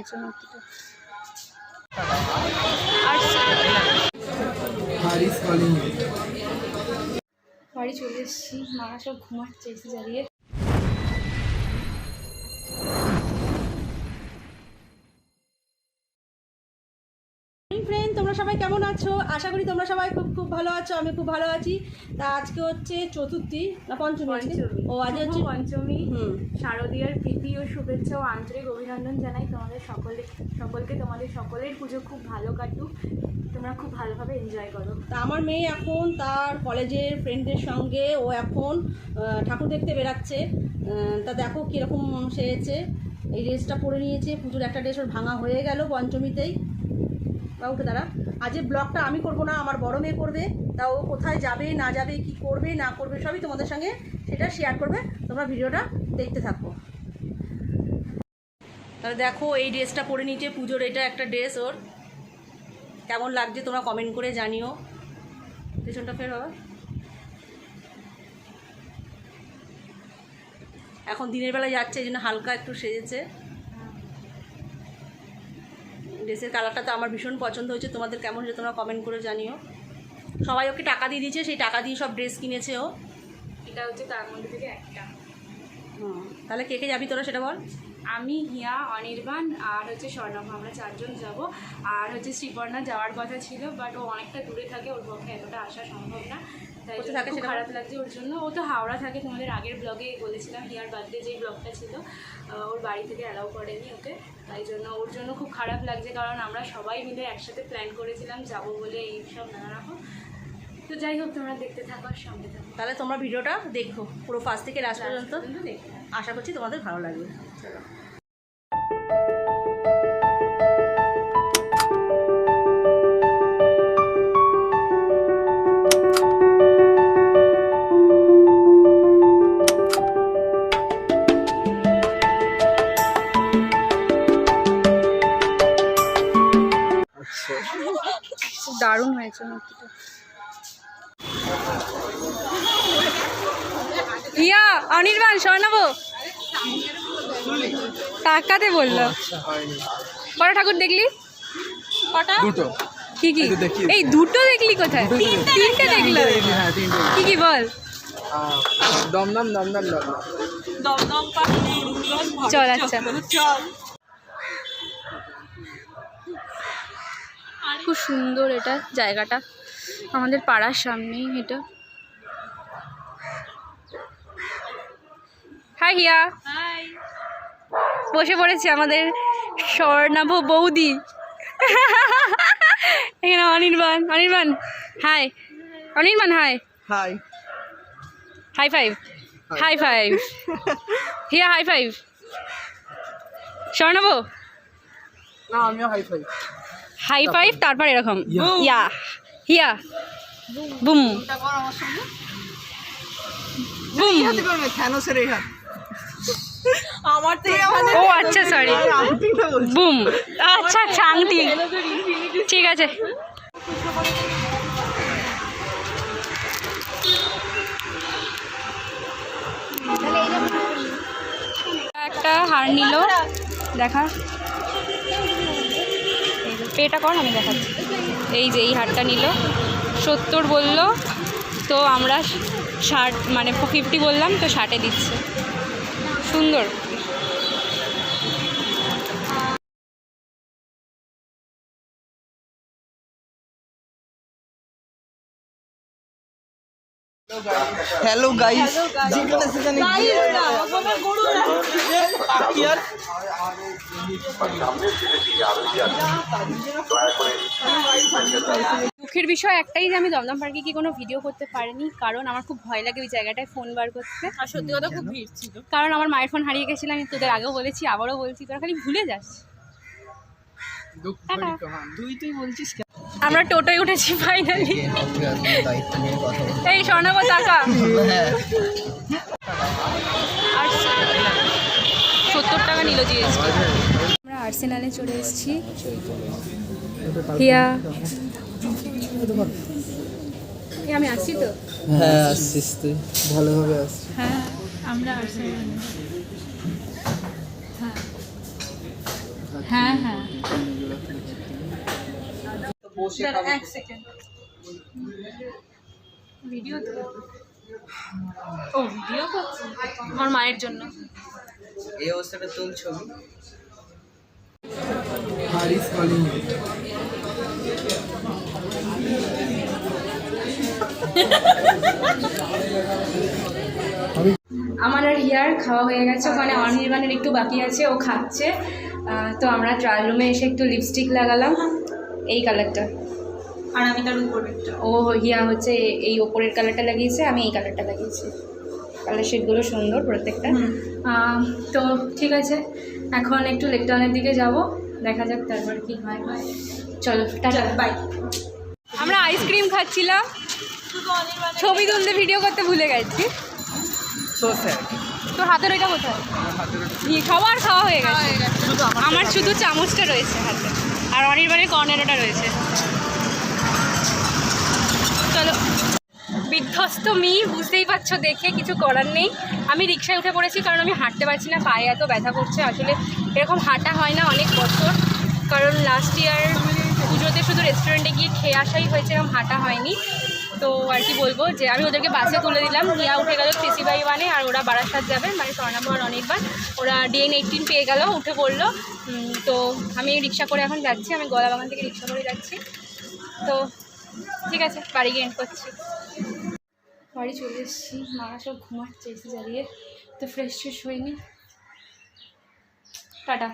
হয়েছে মূর্তিটা। বাড়ি চলে এসেছি মারা সব ঘুমাচ্ছে এসে জ্বালিয়ে ফ্রেন্ড তোমরা সবাই কেমন আছো? আশা করি তোমরা সবাই খুব খুব ভালো আছো আমি খুব ভালো আছি। তা আজকে হচ্ছে চতুর্থী না পঞ্চমী? ও আজ হচ্ছে পঞ্চমী। হুম। শারদীয়ার প্রীতি ও শুভেচ্ছা ও আন্তরিক অভিনন্দন জানাই তোমাদের সকলে সকলকে। তোমাদের সকলের পুজো খুব ভালো কাটুক। তোমরা খুব ভালোভাবে এনজয় করো। তা আমার মেয়ে এখন তার কলেজের ফ্রেন্ডদের সঙ্গে ও এখন ঠাকুর দেখতে বেরাচ্ছে তা দেখো কীরকম সেরেছে এই ড্রেসটা পরে নিয়েছে। পুজোর একটা ড্রেস ওর ভাঙা হয়ে গেল পঞ্চমীতেই। বা উঠে দাঁড়া আজকে ব্লগটা আমি করব না, আমার বড় মেয়ে করবে তা ও কোথায় যাবে, না যাবে, কি করবে, না করবে, সবই তোমাদের সঙ্গে সেটা শেয়ার করবে। তোমরা ভিডিওটা দেখতে থাকো। তাহলে দেখো, এই ড্রেসটা পরে নিয়েছে পুজোর এটা একটা ড্রেস ওর। কেমন লাগছে তোমরা কমেন্ট করে জানিও। পেছনটা ফের বাবা। এখন দিনের বেলা যাচ্ছে, এই জন্য হালকা একটু সেজেছে। ড্রেসের কালারটা তো আমার ভীষণ পছন্দ হয়েছে। তোমাদের কেমন হয়েছে তোমরা কমেন্ট করে জানিও। সবাই ওকে টাকা দিয়ে দিয়েছে, সেই টাকা দিয়ে সব ড্রেস কিনেছে ও। এটা হচ্ছে তার মধ্যে থেকে একটা। তাহলে কে কে যাবি তোরা সেটা বল? আমি হিয়া অনির্বাণ আর হচ্ছে স্বর্ণভ। আমরা চারজন যাব। আর হচ্ছে শ্রীপর্ণা যাওয়ার কথা ছিল বাট ও অনেকটা দূরে থাকে ওর পক্ষে এতটা আসা সম্ভব না। তাই থাকে খারাপ লাগছে ওর জন্য। ও তো হাওড়া থাকে তোমাদের আগের ব্লগে বলেছিলাম হিয়ার বার্থডে যেই ব্লগটা ছিল ওর বাড়ি থেকে অ্যালাউ করেনি ওকে। তাই জন্য ওর জন্য খুব খারাপ লাগছে কারণ আমরা সবাই মিলে একসাথে প্ল্যান করেছিলাম যাব বলে এই সব নানা রকম। তো যাই হোক তোমরা দেখতে থাকো আর সঙ্গে থাকো। তাহলে তোমরা ভিডিওটা দেখো পুরো ফার্স্ট থেকে লাস্ট পর্যন্ত। আশা করছি তোমাদের ভালো লাগবে। চলো আচ্ছা। দারুণ হয়েছে মূর্তিটা। ইয়া অনির্বাণ স্বর্ণব টাকাতে বলল। আচ্ছা কটা ঠাকুর দেখলি? কটা? দুটো। কি কি? এই দেখিয়েছি। এই দুটো দেখলি কোথায়? তিনটে দেখল হ্যাঁ কি কি বল? দমদম দমদম দমদম চল আচ্ছা। খুব সুন্দর এটা জায়গাটা। আমাদের পাড়ার সামনেই এটা। হাই হিয়া বসে পড়েছে আমাদের স্বর্ণাভ বৌদি। এখানে Anirban. Anirban hi Anirban hi hi high five high five Hiya high five Swarnabha? না আমিও হাই ফাই হাই ফাইভ তারপর। এরকম। Yeah. Yeah boom. বুম। ও আচ্ছা সরি বুম। আচ্ছা আচ্ছা আংটি ঠিক আছে। একটা হার নিল। দেখা। পেটা কর আমি দেখাচ্ছি। এই যে এই হারটা নিল। সত্তর বলল তো আমরা ষাট মানে ফিফটি বললাম তো ষাটে দিচ্ছে। সুন্দর। হ্যালো গাইস যেখানে সেখানে দুঃখের বিষয় একটাই যে আমি দমদম পার্কে কি কোনো ভিডিও করতে পারিনি কারণ আমার খুব ভয় লাগে ওই জায়গাটায় ফোন বার করতে। আর সত্যি কথা খুব ভিড় ছিল। কারণ আমার মায়ের ফোন হারিয়ে গেছিলাম আমি তোদের আগেও বলেছি আবারও বলছি তোরা খালি ভুলে যাস। দুঃখ ভরি কহান তুই তুই বলছিস আমরা টোটোয় উঠেছি ফাইনালি এই স্বর্ণব টাকা আর সত্তর টাকা নিল জিএসটি আর্সেনালে চলে এসেছি। হিয়া। এই আমি আসছি তো? হ্যাঁ আসছিস তুই। ভালোভাবে আসছিস হ্যাঁ আমরা আর্সেনালে হ্যাঁ। হ্যাঁ। এক সেকেন্ড ভিডিও তো। ও ভিডিও করছি আমার মায়ের জন্য। এই অবস্থাটা তোল ছবি। হারিস কলিং আমার আর হিয়ার খাওয়া হয়ে গেছে ওখানে অনির্বাণের একটু বাকি আছে ও খাচ্ছে। তো আমরা ট্রায়াল রুমে এসে একটু লিপস্টিক লাগালাম এই কালারটা আর আমি তার উপরে ও হিয়া হচ্ছে এই ওপরের কালারটা লাগিয়েছে আমি এই কালারটা লাগিয়েছি। কালার শেডগুলো সুন্দর প্রত্যেকটা। তো ঠিক আছে এখন একটু লেকটাউনের দিকে যাব দেখা যাক তারপর কি হয়। চলো টাটা। বাই আমরা আইসক্রিম খাচ্ছিলাম। ছবি তুলতে ভিডিও করতে ভুলে গেছি। তোর হাতের ওইটা কোথায়? খাওয়ার খাওয়া হয়ে গেছে। আমার শুধু চামচটা রয়েছে হাতে। আর অনির্বাণের কর্নারটা রয়েছে। বিধ্বস্ত মি, বুঝতেই পারছ, দেখে কিছু করার নেই। আমি রিক্সায় উঠে পড়েছি কারণ আমি হাঁটতে পারছি না, পায়ে এত ব্যথা করছে। আসলে এরকম হাঁটা হয় না অনেক বছর। কারণ লাস্ট ইয়ার পুজোতে শুধু রেস্টুরেন্টে গিয়ে খেয়ে আসাই হয়েছে, এরকম হাঁটা হয়নি। তো আর কি বলব যে, আমি ওদেরকে বাসে তুলে দিলাম। হিয়া উঠে গেল কৃষি বাই ওয়ানে আর ওরা বারাসাত যাবে। মানে স্বর্ণাম অনেকবার ওরা ডিএন এইটিন পেয়ে গেল, উঠে পড়ল। তো আমি রিক্সা করে এখন যাচ্ছি। আমি গলা বাগান থেকে রিক্সা করে যাচ্ছি। তো ঠিক আছে, বাড়ি গিয়ে এন্ড করছি। বাড়ি চলে এসেছি। মারা সব ঘুমাচ্ছে এসে জ্বালিয়ে তো ফ্রেশ ফ্রেশ হয়নি। টাটা।